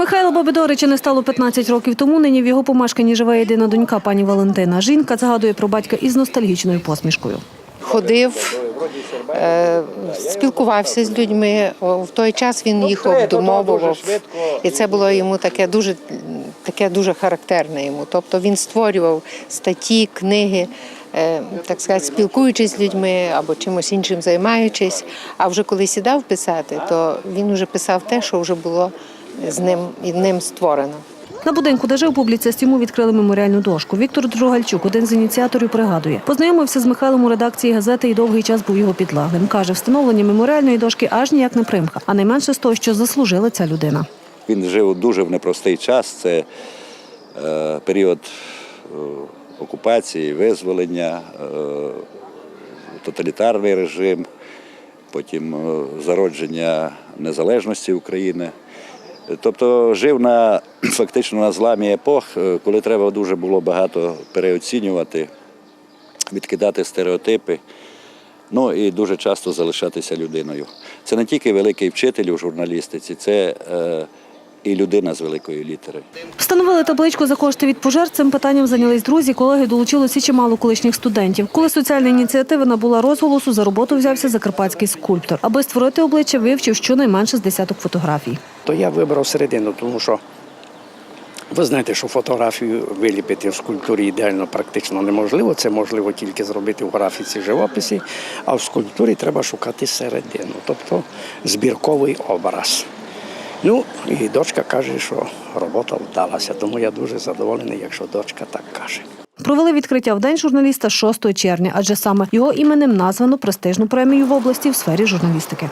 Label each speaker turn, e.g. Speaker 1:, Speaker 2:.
Speaker 1: Михайло Бабидорича не стало 15 років тому. Нині в його помешканні живе єдина донька пані Валентина. Жінка згадує про батька із ностальгічною посмішкою.
Speaker 2: ходив, спілкувався з людьми. В той час він їх обдумовував. І це було йому таке дуже, таке дуже характерне йому. Тобто він створював статті, книги, е, так сказати, спілкуючись з людьми або чимось іншим займаючись. А вже коли сідав писати, то він вже писав те, що вже було з ним і ним створено.
Speaker 1: На будинку, де жив публіцист, йому відкрили меморіальну дошку. Віктор Другальчук, один з ініціаторів, пригадує. Познайомився з Михайлом у редакції газети і довгий час був його підлеглим. Каже, встановлення меморіальної дошки аж ніяк не примха, а найменше з того, що заслужила ця людина.
Speaker 3: Він жив дуже в непростий час. Це е, період е, окупації, визволення, е, тоталітарний режим, потім е, зародження незалежності України. Тобто жив на фактично на зламі епох, е, коли треба дуже було багато переоцінювати, відкидати стереотипи. Ну і дуже часто залишатися людиною. Це не тільки великий вчитель у журналістиці, це е, і людина з великої літери.
Speaker 1: Встановили табличку за кошти від пожертв. Цим питанням зайнялись друзі, колеги долучилося чимало колишніх студентів. Коли соціальна ініціатива набула розголосу, за роботу взявся закарпатський скульптор. Аби створити обличчя, вивчив щонайменше з десяток фотографій.
Speaker 4: То я вибрав середину, тому що ви знаєте, що фотографію виліпити в скульптурі ідеально практично неможливо. Це можливо тільки зробити в графіці живописі, а в скульптурі треба шукати середину, тобто збірковий образ. Ну, і дочка каже, що робота вдалася, тому я дуже задоволений, якщо дочка так каже.
Speaker 1: Провели відкриття в день журналіста 6 червня, адже саме його іменем названо престижну премію в області в сфері журналістики.